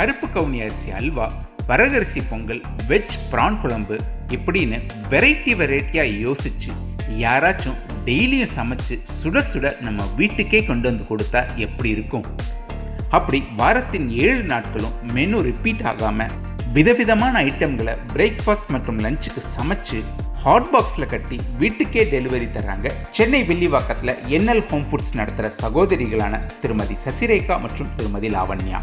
கருப்பு கவுனி அரிசி அல்வா வரகரிசி பொங்கல் வெஜ் ப்ரான் குழம்பு இப்படின்னு வெரைட்டி வெரைட்டியாக யோசிச்சு யாராச்சும் டெய்லியும் சமைச்சு சுட சுட நம்ம வீட்டுக்கே கொண்டு வந்து கொடுத்தா எப்படி இருக்கும்? அப்படி வாரத்தின் ஏழு நாட்களும் மெனு ரிப்பீட் ஆகாமல் விதவிதமான ஐட்டம்களை பிரேக்ஃபாஸ்ட் மற்றும் லஞ்சுக்கு சமைச்சு ஹாட் பாக்ஸில் கட்டி வீட்டுக்கே டெலிவரி தர்றாங்க சென்னை வில்லிவாக்கத்தில் என்எல் ஹோம் ஃபுட்ஸ் நடத்துகிற சகோதரிகளான திருமதி சசிரேகா மற்றும் திருமதி லாவண்யா.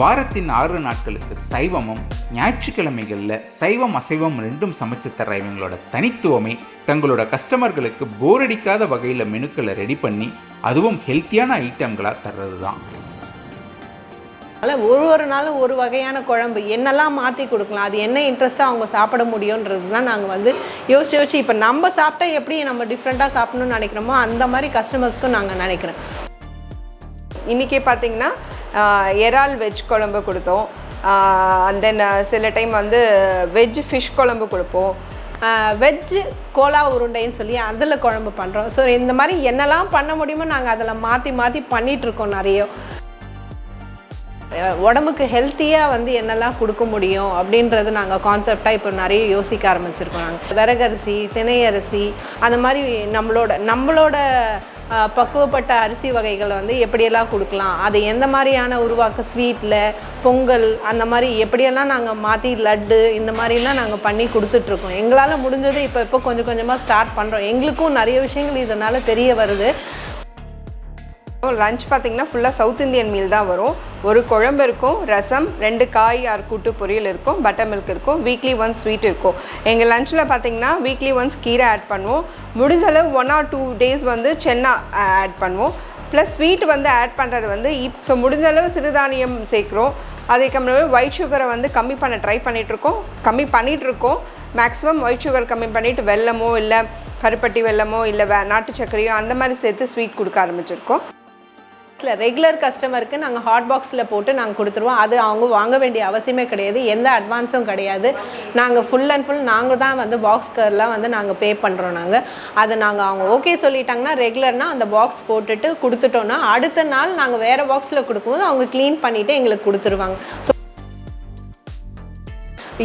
வாரத்தின் ஆறு நாட்களுக்கு சைவமும் ஞாயிற்றுக்கிழமைகளில் சைவம் அசைவம் ரெண்டும் சமைச்சு தர்ற இவங்களோட தனித்துவமே தங்களோட கஸ்டமர்களுக்கு போர் அடிக்காத வகையில் மெனுக்களை ரெடி பண்ணி அதுவும் ஹெல்த்தியான ஐட்டங்களாக தர்றது தான் ஒரு ஒரு நாளும் ஒரு வகையான குழம்பு என்னெல்லாம் மாற்றி கொடுக்கலாம் அது என்ன இன்ட்ரெஸ்ட்டாக அவங்க சாப்பிட முடியுன்றது தான் நாங்கள் வந்து யோசிச்சு யோசிச்சு இப்போ நம்ம சாப்பிட்டா எப்படி நம்ம டிஃப்ரெண்ட்டாக சாப்பிடணும்னு நினைக்கிறோமோ அந்த மாதிரி கஸ்டமர்ஸ்க்கும் நாங்கள் நினைக்கிறோம். இன்றைக்கே பார்த்தீங்கன்னா ஆஹ், இறால் வெஜ் குழம்பு கொடுத்தோம். அண்ட் தென் சில டைம் வந்து வெஜ் ஃபிஷ் குழம்பு கொடுப்போம். வெஜ்ஜு கோலா உருண்டைன்னு சொல்லி அதில் குழம்பு பண்ணுறோம் ஸோ இந்த மாதிரி என்னெல்லாம் பண்ண முடியுமோ நாங்கள் அதில் மாற்றி மாற்றி பண்ணிகிட்ருக்கோம் நிறைய. உடம்புக்கு ஹெல்த்தியாக வந்து என்னெல்லாம் கொடுக்க முடியும் அப்படின்றது நாங்கள் கான்செப்டாக இப்போ நிறைய யோசிக்க ஆரம்பிச்சிருக்கோம் நாங்கள் விறகரிசி திணையரிசி அந்த மாதிரி நம்மளோட நம்மளோட பக்குவப்பட்ட அரிசி வகைகளை வந்து எப்படியெல்லாம் கொடுக்கலாம்? அது எந்த மாதிரியான உருவாக்க ஸ்வீட்டில் பொங்கல் அந்த மாதிரி எப்படியெல்லாம் நாங்கள் மாற்றி லட்டு இந்த மாதிரிலாம் நாங்கள் பண்ணி கொடுத்துட்ருக்கோம். எங்களால் முடிஞ்சது இப்போ இப்போ கொஞ்சம் கொஞ்சமாக ஸ்டார்ட் பண்ணுறோம் எங்களுக்கும் நிறைய விஷயங்கள் இதனால் தெரிய வருது. லஞ்ச் பார்த்தீங்கன்னா ஃபுல்லாக சவுத் இந்தியன் மீல் தான் வரும். ஒரு குழம்பு இருக்கும் ரசம் ரெண்டு காய் ஆர் கூட்டு பொரியல் இருக்கும் பட்டர் மில்க் இருக்கும் வீக்லி ஒன்ஸ் ஸ்வீட் இருக்கும். எங்கள் லஞ்சில் பார்த்தீங்கன்னா வீக்லி ஒன்ஸ் கீரை ஆட் பண்ணுவோம். முடிஞ்ச அளவு ஒன் ஆர் டூ டேஸ் வந்து சென்னா ஆட் பண்ணுவோம். ப்ளஸ் ஸ்வீட் வந்து ஆட் பண்ணுறது வந்து இப் ஸோ முடிஞ்ச அளவு சிறுதானியம் சேர்க்குறோம். அதுக்கப்புறம் ஒயிட் சுகரை வந்து கம்மி பண்ண ட்ரை பண்ணிகிட்ருக்கோம் கம்மி பண்ணிகிட்ருக்கோம் மேக்ஸிமம் ஒயிட் சுகர் கம்மி பண்ணிவிட்டு வெல்லமோ இல்லை கருப்பட்டி வெல்லமோ இல்லை வே நாட்டு சர்க்கரையோ அந்த மாதிரி சேர்த்து ஸ்வீட் கொடுக்க ஆரம்பிச்சிருக்கோம். பாக்ஸில் ரெகுலர் கஸ்டமருக்கு நாங்கள் ஹாட் பாக்ஸில் போட்டு நாங்கள் கொடுத்துருவோம். அது அவங்க வாங்க வேண்டிய அவசியமே கிடையாது. எந்த அட்வான்ஸும் கிடையாது. நாங்கள் ஃபுல் அண்ட் ஃபுல் நாங்கள் தான் வந்து பாக்ஸ்க்கெல்லாம் வந்து நாங்கள் பே பண்ணுறோம் நாங்கள் அதை நாங்கள் அவங்க ஓகே சொல்லிட்டாங்கன்னா ரெகுலர்னால் அந்த பாக்ஸ் போட்டுட்டு கொடுத்துட்டோன்னா அடுத்த நாள் நாங்கள் வேறு பாக்ஸில் கொடுக்கும்போது அவங்க க்ளீன் பண்ணிவிட்டு எங்களுக்கு கொடுத்துருவாங்க. ஸோ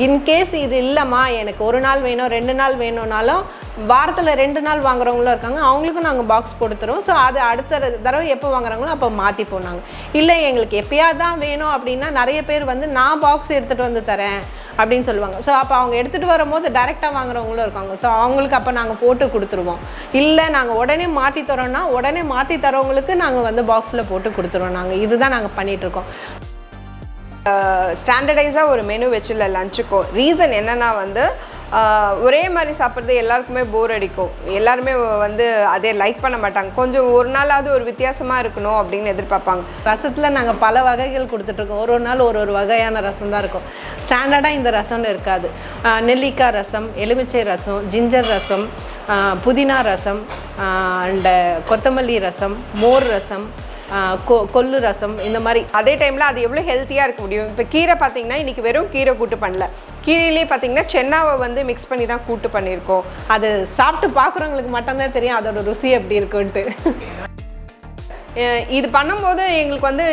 இன்கேஸ் இது இல்லைம்மா எனக்கு ஒரு நாள் வேணும் ரெண்டு நாள் வேணும்னாலும் வாரத்தில் ரெண்டு நாள் வாங்குறவங்களும் இருக்காங்க. அவங்களுக்கும் நாங்கள் பாக்ஸ் கொடுத்துருவோம் ஸோ அது அடுத்த தடவை எப்போ வாங்குறாங்களோ அப்போ மாற்றி போனாங்க இல்லை எங்களுக்கு எப்பயாவது தான் வேணும் அப்படின்னா நிறைய பேர் வந்து நான் பாக்ஸ் எடுத்துகிட்டு வந்து தரேன் அப்படின்னு சொல்லுவாங்க. ஸோ அப்போ அவங்க எடுத்துகிட்டு வரும்போது டைரெக்டாக வாங்குறவங்களும் இருக்காங்க. ஸோ அவங்களுக்கு அப்போ நாங்கள் போட்டு கொடுத்துருவோம். இல்லை நாங்கள் உடனே மாற்றி தரோன்னா உடனே மாற்றி தரவங்களுக்கு நாங்கள் வந்து பாக்ஸில் போட்டு கொடுத்துருவோம். நாங்கள் இதுதான் நாங்கள் பண்ணிகிட்ருக்கோம் ஸ்டாண்டர்டைஸாக ஒரு மெனு வச்சில்ல லஞ்சுக்கும் ரீசன் என்னென்னா வந்து ஒரே மாதிரி சாப்பிட்றது எல்லாருக்குமே போர் அடிக்கும். எல்லாருமே வந்து அதே லைக் பண்ண மாட்டாங்க. கொஞ்சம் ஒரு நாளாவது ஒரு வித்தியாசமாக இருக்கணும் அப்படின்னு எதிர்பார்ப்பாங்க. ரசத்தில் நாங்கள் பல வகைகள் கொடுத்துட்ருக்கோம் ஒரு ஒரு நாள் ஒரு ஒரு வகையான ரசம் தான் இருக்கும். ஸ்டாண்டர்டாக இந்த ரசம்னு இருக்காது. நெல்லிக்காய் ரசம் எலுமிச்சை ரசம் ஜிஞ்சர் ரசம் புதினா ரசம் அண்ட் கொத்தமல்லி ரசம் மோர் ரசம் கொ கொல்லு ரசம் இந்த மாதிரி. அதே டைமில் அது எவ்வளோ ஹெல்த்தியாக இருக்க முடியும். இப்போ கீரை பார்த்திங்கன்னா இன்றைக்கி வெறும் கீரை கூட்டு பண்ணல. கீரையிலே பார்த்திங்கன்னா சென்னாவை வந்து மிக்ஸ் பண்ணி தான் கூட்டு பண்ணியிருக்கோம். அது சாப்பிட்டு பார்க்குறவங்களுக்கு மட்டும்தான் தெரியும் அதோட ருசி எப்படி இருக்குன்ட்டு. இது பண்ணும்போது எங்களுக்கு வந்து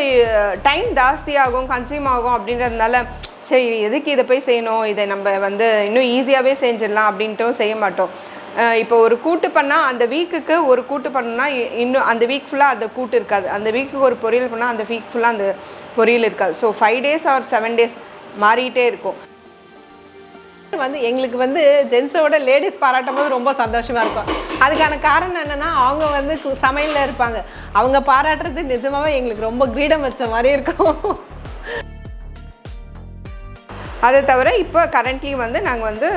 டைம் ஜாஸ்தியாகும் கன்சியூம் ஆகும் அப்படின்றதுனால சரி எதுக்கு இதை போய் செய்யணும்? இதை நம்ம வந்து இன்னும் ஈஸியாகவே செஞ்சிடலாம் அப்படின்ட்டும் செய்ய மாட்டோம். இப்போ ஒரு கூட்டு பண்ணால் அந்த வீக்குக்கு ஒரு கூட்டு பண்ணோம்னா இ- இன்னும் அந்த வீக் ஃபுல்லாக அந்த கூட்டு இருக்காது. அந்த வீக்குக்கு ஒரு பொரியல் பண்ணால் அந்த வீக் ஃபுல்லாக அந்த பொரியல் இருக்காது. So five days or seven days மாறிட்டே இருக்கும். வந்து எங்களுக்கு வந்து ஜென்ஸோட லேடிஸ் பாராட்டும் போது ரொம்ப சந்தோஷமாக இருக்கும். அதுக்கான காரணம் என்னன்னா அவங்க வந்து சமையலில் இருப்பாங்க. அவங்க பாராட்டுறது நிஜமாகவே எங்களுக்கு ரொம்ப கிரீடம் வச்ச மாதிரி இருக்கும். அதை தவிர இப்போ கரண்ட்லி வந்து நாங்கள் வந்து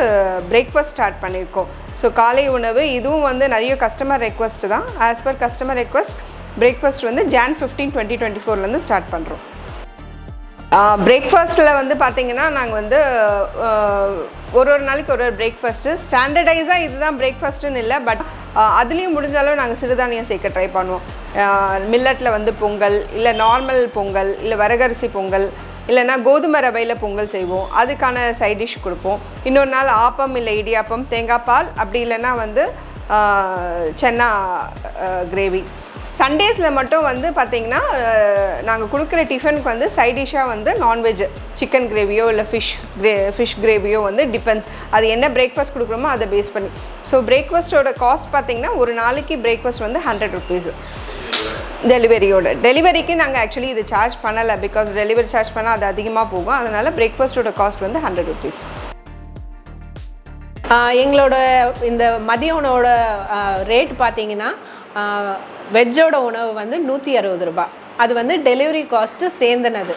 பிரேக்ஃபாஸ்ட் ஸ்டார்ட் பண்ணியிருக்கோம் ஸோ காலை உணவு இதுவும் வந்து நிறைய கஸ்டமர் ரெக்வஸ்ட் தான். As per customer request breakfast வந்து ஜான் ஃபிஃப்டீன் டுவெண்ட்டி டுவெண்ட்டி ஃபோர்லேருந்து ஸ்டார்ட் பண்ணுறோம் பிரேக்ஃபாஸ்ட்டில் வந்து பார்த்தீங்கன்னா நாங்கள் வந்து ஒரு ஒரு நாளைக்கு ஒரு ஒரு பிரேக்ஃபாஸ்ட்டு ஸ்டாண்டர்டைஸாக இதுதான் பிரேக்ஃபாஸ்ட்டுன்னு இல்லை பட் அதுலேயும் முடிஞ்ச அளவு நாங்கள் சிறுதானியம் சேர்க்க ட்ரை பண்ணுவோம். மில்லட்டில் வந்து பொங்கல் இல்லை நார்மல் பொங்கல் இல்லை வரகரிசி பொங்கல் இல்லைன்னா கோதுமை ரவையில் பொங்கல் செய்வோம். அதுக்கான சைட் டிஷ் கொடுப்போம். இன்னொரு நாள் ஆப்பம் இல்லை இடியாப்பம் தேங்காய் பால் அப்படி இல்லைன்னா வந்து சென்னா கிரேவி சண்டேஸில் மட்டும் வந்து பார்த்திங்கன்னா நாங்கள் கொடுக்குற டிஃபனுக்கு வந்து சைட் டிஷ்ஷாக வந்து நான்வெஜ் சிக்கன் கிரேவியோ இல்லை ஃபிஷ் கிரே ஃபிஷ் கிரேவியோ வந்து டிபெண்ட்ஸ் அது என்ன பிரேக்ஃபாஸ்ட் கொடுக்குறோமோ அதை பேஸ் பண்ணி. ஸோ பிரேக்ஃபாஸ்ட்டோட காஸ்ட் பார்த்திங்கன்னா ஒரு நாளைக்கு பிரேக்ஃபாஸ்ட் வந்து ஹண்ட்ரட் ருபீஸ் டெலிவரியோட டெலிவரிக்கு நாங்கள் ஆக்சுவலி இது சார்ஜ் பண்ணலை. பிகாஸ் டெலிவரி சார்ஜ் பண்ணால் அது அதிகமாக போகும். அதனால் பிரேக்ஃபாஸ்ட்டோட காஸ்ட் வந்து ஹண்ட்ரட் ருபீஸ் எங்களோட இந்த மதிய உணவோட ரேட் பார்த்தீங்கன்னா வெஜ்ஜோட உணவு வந்து நூற்றி அறுபது ரூபாய் அது வந்து டெலிவரி காஸ்ட்டு சேர்ந்தனது.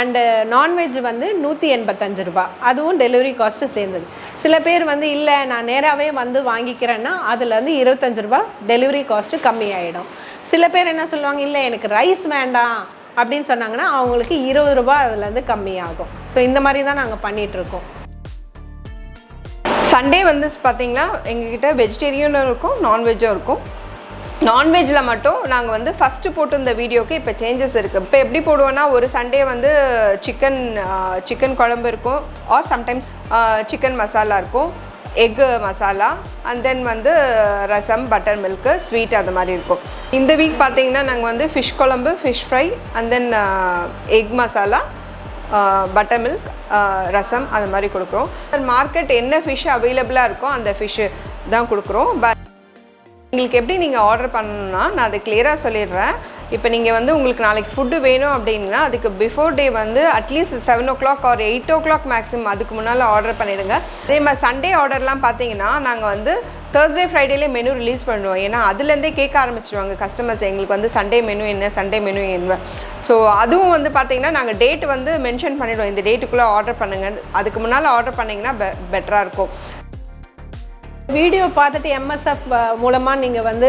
அண்டு நான்வெஜ் வந்து நூற்றி எண்பத்தஞ்சு ரூபாய் அதுவும் டெலிவரி காஸ்ட்டு சேர்ந்தது. சில பேர் வந்து இல்லை நான் நேராகவே வந்து வாங்கிக்கிறேன்னா அதில் வந்து இருபத்தஞ்சு ரூபா டெலிவரி காஸ்ட்டு கம்மியாயிடும். சில பேர் என்ன சொல்லுவாங்க இல்லை எனக்கு ரைஸ் வேண்டாம். அப்படின்னு சொன்னாங்கன்னா அவங்களுக்கு இருபது ரூபாய் அதுலேருந்து கம்மியாகும். ஸோ இந்த மாதிரி தான் நாங்கள் பண்ணிகிட்ருக்கோம் சண்டே வந்து பார்த்தீங்கன்னா எங்ககிட்ட வெஜிடேரியனும் இருக்கும் நான்வெஜ்ஜும் இருக்கும். நான்வெஜ்ஜில் மட்டும் நாங்கள் வந்து ஃபஸ்ட்டு போட்டிருந்த வீடியோக்கு இப்போ சேஞ்சஸ் இருக்குது இப்போ எப்படி போடுவோன்னா ஒரு சண்டே வந்து சிக்கன் சிக்கன் குழம்பு இருக்கும் ஆர் சம்டைம்ஸ் சிக்கன் மசாலா இருக்கும். எக்கு மசாலா அண்ட் தென் வந்து uh, ரசம் பட்டர் மில்க்கு ஸ்வீட் அது மாதிரி இருக்கும். இந்த வீக் பார்த்தீங்கன்னா நாங்கள் வந்து ஃபிஷ் குழம்பு fish fry and then egg masala uh, butter milk uh, rasam அது மாதிரி கொடுக்குறோம். மார்க்கெட் என்ன ஃபிஷ் அவைலபிளாக இருக்கோ அந்த ஃபிஷ்ஷு தான் கொடுக்குறோம். பட் உங்களுக்கு எப்படி நீங்கள் ஆர்டர் பண்ணணும்னா நான் அதை கிளியராக சொல்லிடுறேன். இப்போ நீங்கள் வந்து உங்களுக்கு நாளைக்கு ஃபுட்டு வேணும் அப்படின்னா அதுக்கு பிஃபோர் டே வந்து at least seven o'clock or eight o'clock maximum அதுக்கு முன்னால் ஆர்டர் பண்ணிவிடுங்க அதே மாதிரி சண்டே ஆர்டர்லாம் பார்த்தீங்கன்னா நாங்கள் வந்து தேர்ஸ்டே ஃப்ரைடேலே மெனு ரிலீஸ் பண்ணுவோம். ஏன்னா அதுலேருந்தே கேட்க ஆரம்பிச்சிடுவாங்க கஸ்டமர்ஸ் எங்களுக்கு வந்து சண்டே மெனு என்ன சண்டே மெனு என்ன. ஸோ அதுவும் வந்து பார்த்தீங்கன்னா நாங்கள் டேட் வந்து மென்ஷன் பண்ணிவிடுவோம் இந்த டேட்டுக்குள்ளே ஆர்டர் பண்ணுங்க அதுக்கு முன்னால் ஆர்டர் பண்ணிங்கன்னா பெ பெட்டராக இருக்கும். வீடியோ பார்த்துட்டு எம்எஸ்எஃப் மூலமாக நீங்கள் வந்து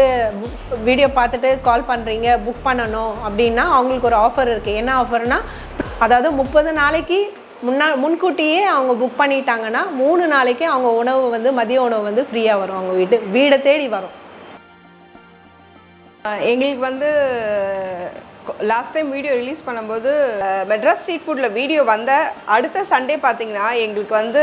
வீடியோ பார்த்துட்டு கால் பண்ணுறீங்க புக் பண்ணணும் அப்படின்னா அவங்களுக்கு ஒரு ஆஃபர் இருக்குது என்ன ஆஃபர்னா அதாவது முப்பது நாளைக்கு முன்னா முன்கூட்டியே அவங்க புக் பண்ணிட்டாங்கன்னா மூணு நாளைக்கு அவங்க உணவு வந்து மதிய உணவு வந்து ஃப்ரீயாக வரும் அவங்க வீட்டு வீடை தேடி வரும். எங்களுக்கு வந்து லாஸ்ட் டைம் வீடியோ ரிலீஸ் பண்ணும்போது மெட்ராஸ் ஸ்ட்ரீட் ஃபுட்டில் வீடியோ வந்த அடுத்த சண்டே பார்த்தீங்கன்னா எங்களுக்கு வந்து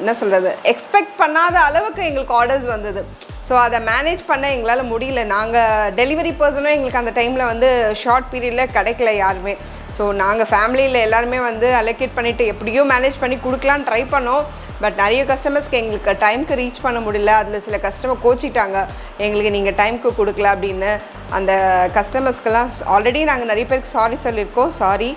என்ன சொல்கிறது எக்ஸ்பெக்ட் பண்ணாத அளவுக்கு எங்களுக்கு ஆர்டர்ஸ் வந்தது. ஸோ அதை மேனேஜ் பண்ண எங்களால் முடியல. நாங்கள் டெலிவரி பர்சனும் எங்களுக்கு அந்த டைமில் வந்து ஷார்ட் பீரியடில் கிடைக்கல யாருமே. ஸோ நாங்கள் ஃபேமிலியில் எல்லாருமே வந்து அலோகேட் பண்ணிவிட்டு எப்படியோ மேனேஜ் பண்ணி கொடுக்கலான்னு ட்ரை பண்ணோம். பட் நிறைய கஸ்டமர்ஸ்க்கு எங்களுக்கு டைம்க்கு ரீச் பண்ண முடியல. அதில் சில கஸ்டமர் கோச்சிட்டாங்க. எங்களுக்கு நீங்கள் டைம்க்கு கொடுக்கல அப்படின்னு. அந்த கஸ்டமர்ஸ்க்கெல்லாம் ஆல்ரெடி நாங்கள் நிறைய பேருக்கு சாரி சொல்லியிருக்கோம். சாரி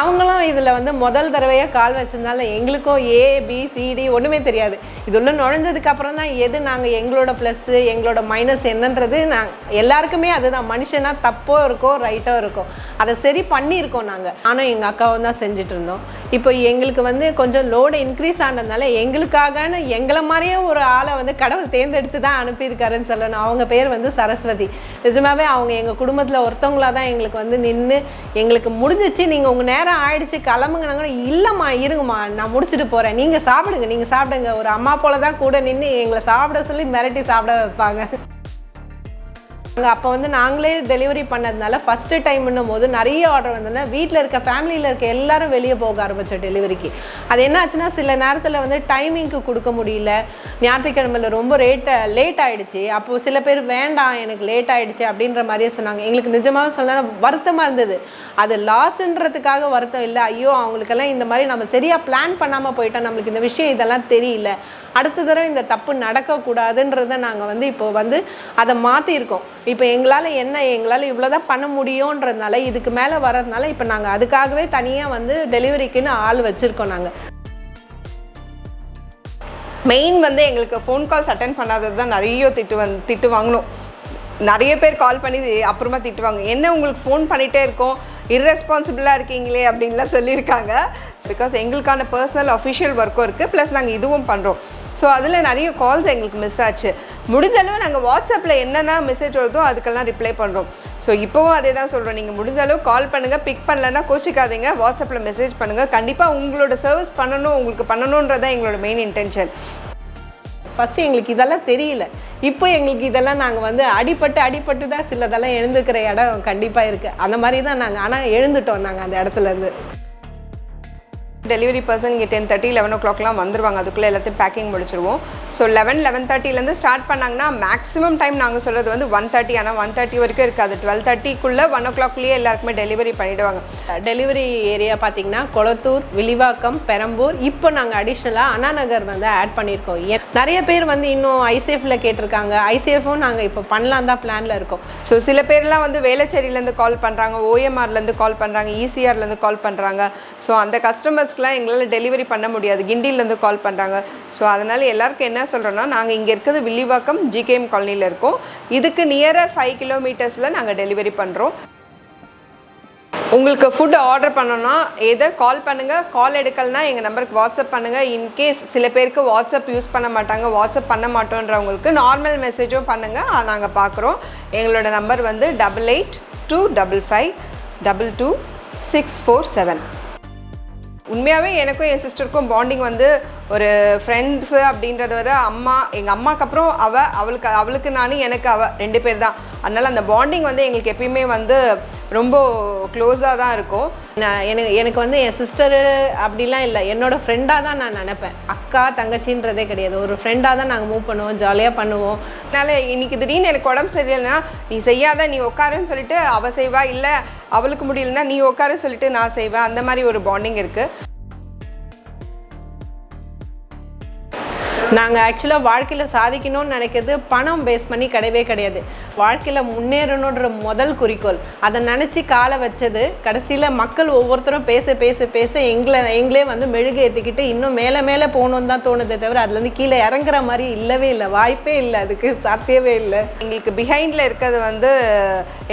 அவங்களும் இதில் வந்து முதல் தடவையாக கால் வச்சதுனால எங்களுக்கும் ஏ பி சிடி ஒன்றுமே தெரியாது. இது உள்ள நுழைஞ்சதுக்கு அப்புறம் தான் எது நாங்கள் எங்களோட ப்ளஸ்ஸு எங்களோட மைனஸ் என்னன்றது நாங்கள் எல்லாருக்குமே அதுதான். மனுஷனாக தப்போ இருக்கோ ரைட்டோ இருக்கும் அதை சரி பண்ணியிருக்கோம் நாங்கள் ஆனால் எங்கள் அக்காவும் தான் செஞ்சுட்டு இருந்தோம். இப்போ எங்களுக்கு வந்து கொஞ்சம் லோடு இன்க்ரீஸ் ஆனதுனால எங்களுக்காகன்னு எங்களை மாதிரியே ஒரு ஆளை வந்து கடவுள் தேர்ந்தெடுத்து தான் அனுப்பியிருக்காருன்னு சொல்லணும். அவங்க பேர் வந்து சரஸ்வதி. நிஜமாவே அவங்க எங்கள் குடும்பத்தில் ஒருத்தவங்களா தான் எங்களுக்கு வந்து நின்று எங்களுக்கு முடிஞ்சிச்சு. நீங்கள் உங்கள் நேரம் ஆயிடுச்சு கிளம்புங்கன்னா கூட இல்லைம்மா இருங்கம்மா நான் முடிச்சுட்டு போகிறேன் நீங்கள் சாப்பிடுங்க நீங்கள் சாப்பிடுங்க. ஒரு அம்மா போல தான் கூட நின்று எங்களை சாப்பிட சொல்லி மிரட்டி சாப்பிட வைப்பாங்க. நாங்கள் அப்போ வந்து நாங்களே டெலிவரி பண்ணதுனால ஃபஸ்ட்டு டைம்னும் போது நிறைய ஆர்டர் வந்ததுனா வீட்டில் இருக்க ஃபேமிலியில் இருக்க எல்லாரும் வெளியே போக ஆரம்பித்தோம் டெலிவரிக்கு அது என்ன ஆச்சுன்னா சில நேரத்தில் வந்து டைமிங்க்கு கொடுக்க முடியல. ஞாயிற்றுக்கிழமையில் ரொம்ப ரேட்டை லேட் ஆகிடுச்சு அப்போது சில பேர் வேண்டாம் எனக்கு லேட் ஆகிடுச்சு அப்படின்ற மாதிரியே சொன்னாங்க. எங்களுக்கு நிஜமாக சொன்னால் வருத்தமாக இருந்தது. அது லாஸ்ன்றதுக்காக வருத்தம் இல்லை. ஐயோ அவங்களுக்கெல்லாம் இந்த மாதிரி நம்ம சரியாக பிளான் பண்ணாமல் போயிட்டோம் நம்மளுக்கு இந்த விஷயம் இதெல்லாம் தெரியல. அடுத்த தடவை இந்த தப்பு நடக்கக்கூடாதுன்றதை நாங்கள் வந்து இப்போ வந்து அதை மாற்றிருக்கோம் இப்போ எங்களால் என்ன எங்களால் இவ்வளோதான் பண்ண முடியுன்றதுனால இதுக்கு மேலே வர்றதுனால இப்போ நாங்கள் அதுக்காகவே தனியாக வந்து டெலிவரிக்குன்னு ஆள் வச்சுருக்கோம் நாங்கள் மெயின் வந்து எங்களுக்கு ஃபோன் கால்ஸ் அட்டன் பண்ணாதது தான் நிறைய திட்டு வந்து திட்டு வாங்கினோம் நிறைய பேர் கால் பண்ணி அப்புறமா திட்டுவாங்க என்ன உங்களுக்கு ஃபோன் பண்ணிகிட்டே இருக்கோம்? இர்ரெஸ்பான்சிபிளாக இருக்கீங்களே அப்படின்லாம் சொல்லியிருக்காங்க. பிகாஸ் எங்களுக்கான பர்சனல் அஃபிஷியல் ஒர்க்கும் இருக்குது ப்ளஸ் நாங்கள் இதுவும் பண்ணுறோம் ஸோ அதில் நிறைய கால்ஸ் எங்களுக்கு மிஸ் ஆச்சு. முடிஞ்சளவு நாங்கள் வாட்ஸ்அப்பில் என்னென்ன மெசேஜ் வருதோ அதுக்கெல்லாம் ரிப்ளை பண்ணுறோம் ஸோ இப்போவும் அதே தான் சொல்கிறோம் நீங்கள் முடிஞ்ச அளவு கால் பண்ணுங்கள் பிக் பண்ணலன்னா கோச்சிக்காதீங்க. வாட்ஸ்அப்பில் மெசேஜ் பண்ணுங்கள் கண்டிப்பாக உங்களோட சர்வீஸ் பண்ணணும் உங்களுக்கு பண்ணணுன்றதான் எங்களோட மெயின் இன்டென்ஷன் ஃபஸ்ட்டு எங்களுக்கு இதெல்லாம் தெரியல. இப்போ எங்களுக்கு இதெல்லாம் நாங்கள் வந்து அடிபட்டு அடிப்பட்டு தான் சிலதெல்லாம் எழுந்துக்கிற இடம் கண்டிப்பாக இருக்குது அந்த மாதிரி தான் நாங்கள் ஆனால் எழுந்துட்டோம் நாங்கள் அந்த இடத்துலேருந்து டெலிவரி பர்சன் இங்கே டென் தேர்ட்டி லெவன் ஓ கிளாக்லாம் வந்துருவாங்க. அதுக்குள்ளே எல்லாத்தையும் பேக்கிங் முடிச்சிருவோம். ஸோ லெவன் லெவன் தேர்ட்டிலேருந்து ஸ்டார்ட் பண்ணாங்கன்னா மேக்ஸிமம் டைம் நாங்கள் சொல்கிறது வந்து ஒன் தேர்ட்டி ஆனால் ஒன் தேர்ட்டி வரைக்கும் இருக்காது. டுவெல் தேர்ட்டிக்குள்ளே ஒன் ஓ கிளாக்லேயே எல்லாருக்குமே டெலிவரி பண்ணிவிடுவாங்க டெலிவரி ஏரியா பார்த்தீங்கன்னா கொளத்தூர் விலிவாக்கம் பெரம்பூர். இப்போ நாங்கள் அடிஷ்னலாக அண்ணா நகர் வந்து ஆட் பண்ணியிருக்கோம் நிறைய பேர் வந்து இன்னும் ஐசேஃபில் கேட்டிருக்காங்க. ஐசேஃபும் நாங்கள் இப்போ பண்ணலாம் தான் பிளானில் இருக்கோம். ஸோ சில பேர்லாம் வந்து வேளச்சேரியிலேருந்து கால் பண்ணுறாங்க ஓஎம்ஆர்லேருந்து கால் பண்ணுறாங்க ஈசிஆர்லேருந்து கால் பண்ணுறாங்க ஸோ அந்த கஸ்டமர்ஸ்க்குலாம் எங்களால் டெலிவரி பண்ண முடியாது. கிண்டிலேருந்து கால் பண்ணுறாங்க. ஸோ அதனால் எல்லாருக்கும் என்ன சொல்கிறோன்னா நாங்கள் இங்கே இருக்கிறது வில்லிவாக்கம் ஜிகேஎம் காலனியில் இருக்கோம். இதுக்கு நியரர் ஃபைவ் கிலோமீட்டர்ஸில் நாங்கள் டெலிவரி பண்ணுறோம் உங்களுக்கு ஃபுட் ஆர்டர் பண்ணணும்னா எதை கால் பண்ணுங்கள் கால் எடுக்கலைன்னா எங்கள் நம்பருக்கு வாட்ஸ்அப் பண்ணுங்கள் இன்கேஸ் சில பேருக்கு வாட்ஸ்அப் யூஸ் பண்ண மாட்டாங்க. வாட்ஸ்அப் பண்ண மாட்டோன்றவங்களுக்கு நார்மல் மெசேஜும் பண்ணுங்கள் நாங்கள் பார்க்குறோம் எங்களோட நம்பர் வந்து double eight two double five double two six four seven உண்மையாகவே எனக்கும் என் சிஸ்டருக்கும் பாண்டிங் வந்து ஒரு ஃப்ரெண்ட்ஸு அப்படின்றத விட அம்மா எங்கள் அம்மாக்கு அப்புறம் அவள் அவளுக்கு அவளுக்கு நான் எனக்கு அவள் ரெண்டு பேர் தான் அதனால் அந்த பாண்டிங் வந்து எங்களுக்கு எப்பயுமே வந்து ரொம்ப க்ளோஸாக தான் இருக்கும். நான் எனக்கு எனக்கு வந்து என் சிஸ்டரு அப்படிலாம் இல்லை. என்னோடய ஃப்ரெண்டாக தான் நான் நினப்பேன். அக்கா தங்கச்சின்றதே கிடையாது. ஒரு ஃப்ரெண்டாக தான் நாங்கள் மூவ் பண்ணுவோம் ஜாலியாக பண்ணுவோம். அதனால் இன்னைக்கு திடீர்னு எனக்கு உடம்பு சரியில்லைன்னா நீ செய்யாத நீ உட்காருன்னு சொல்லிட்டு அவள் செய்வா இல்லை அவளுக்கு முடியலன்னா நீ உட்காரு சொல்லிட்டு நான் செய்வேன். அந்த மாதிரி ஒரு பாண்டிங் இருக்குது நாங்கள் ஆக்சுவலாக வாழ்க்கையில் சாதிக்கணும்னு நினைக்கிறது பணம் பேஸ் பண்ணி கிடையவே கிடையாது. வாழ்க்கையில் முன்னேறணுன்ற முதல் குறிக்கோள். அதை நினச்சி காலை வச்சது கடைசியில் மக்கள் ஒவ்வொருத்தரும் பேச பேச பேச எங்களை எங்களே வந்து மெழுகு ஏற்றிக்கிட்டு இன்னும் மேலே மேலே போகணுன்னு தான் தோணுதே தவிர அதுலேருந்து கீழே இறங்குற மாதிரி இல்லவே இல்லை. வாய்ப்பே இல்லை. அதுக்கு சாத்தியவே இல்லை. எங்களுக்கு பிஹைண்டில் இருக்கிறது வந்து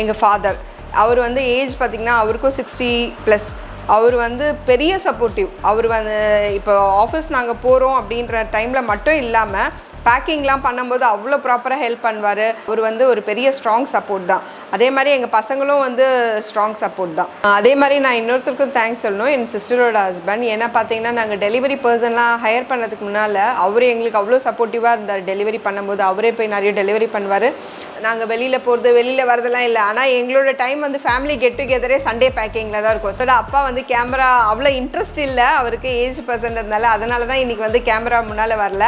எங்கள் ஃபாதர் அவர் வந்து ஏஜ் பார்த்திங்கன்னா அவருக்கும் சிக்ஸ்டி ப்ளஸ் அவர் வந்து பெரிய சப்போர்ட்டிவ் அவர் வந்து இப்போ ஆஃபீஸ் நாங்கள் போகிறோம் அப்படின்ற டைமில் மட்டும் இல்லாமல் பேக்கிங்லாம் பண்ணும்போது அவ்வளோ ப்ராப்பராக ஹெல்ப் பண்ணுவார். அவர் வந்து ஒரு பெரிய ஸ்ட்ராங் சப்போர்ட் தான். அதே மாதிரி எங்கள் பசங்களும் வந்து ஸ்ட்ராங் சப்போர்ட் தான். அதே மாதிரி நான் இன்னொருத்தருக்கும் தேங்க்ஸ் சொல்லணும். என் சிஸ்டரோட ஹஸ்பண்ட் ஏன்னா பார்த்தீங்கன்னா நாங்கள் டெலிவரி பர்சன்லாம் ஹையர் பண்ணதுக்கு முன்னால் அவர் எங்களுக்கு அவ்வளோ சப்போர்ட்டிவாக இருந்தார். டெலிவரி பண்ணும்போது அவரே போய் நிறைய டெலிவரி பண்ணுவார். நாங்கள் வெளியில் போகிறது வெளியில் வரதெல்லாம் இல்லை. ஆனால் எங்களோட டைம் வந்து ஃபேமிலி கெட் டுகெதரே சண்டே பேக்கிங்கில் தான் இருக்கும். ஸோ அப்பா வந்து கேமரா அவ்வளோ இன்ட்ரெஸ்ட் இல்லை. அவருக்கு ஏஜ் பர்சன்ட் இருந்தால அதனால தான் இன்றைக்கி வந்து கேமரா முன்னால் வரல.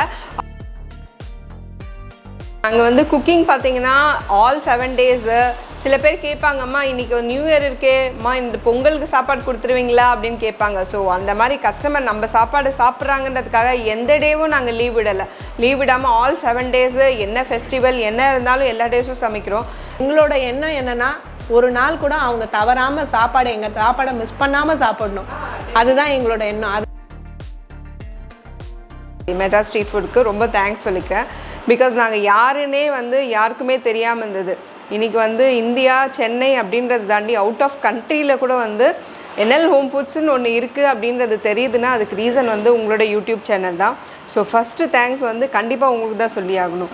அங்கே வந்து குக்கிங் பார்த்தீங்கன்னா ஆல் செவன் டேஸு சில பேர் கேட்பாங்கம்மா இன்றைக்கி இன்னைக்கு நியூ இயர் இருக்கேம்மா இந்த பொங்கலுக்கு சாப்பாடு கொடுத்துருவீங்களா? அப்படின்னு கேட்பாங்க. ஸோ அந்த மாதிரி கஸ்டமர் நம்ம சாப்பாடு சாப்பிட்றாங்கன்றதுக்காக எந்த டேவும் நாங்கள் லீவ் விடலை. லீவ் விடாமல் ஆல் செவன் டேஸு என்ன ஃபெஸ்டிவல் என்ன இருந்தாலும் எல்லா டேஸும் சமைக்கிறோம். எங்களோட எண்ணம் என்னன்னா ஒரு நாள் கூட அவங்க தவறாமல் சாப்பாடு எங்கள் சாப்பாடை மிஸ் பண்ணாமல் சாப்பிடணும். அதுதான் எங்களோட எண்ணம். அது மெட்ராஸ் ஸ்ட்ரீட் ஃபுட்டுக்கு ரொம்ப தேங்க்ஸ் சொல்லிக்க பிகாஸ் நாங்கள் யாருன்னே வந்து யாருக்குமே தெரியாமல் இருந்தது. இன்றைக்கி வந்து இந்தியா சென்னை அப்படின்றத தாண்டி அவுட் ஆஃப் கண்ட்ரியில் கூட வந்து என்எல் ஹோம் ஃபுட்ஸ்னு ஒன்று இருக்குது அப்படின்றது தெரியுதுன்னா அதுக்கு ரீசன் வந்து உங்களோட யூடியூப் சேனல் தான். ஸோ ஃபஸ்ட்டு தேங்க்ஸ் வந்து கண்டிப்பாக உங்களுக்கு தான் சொல்லி ஆகணும்.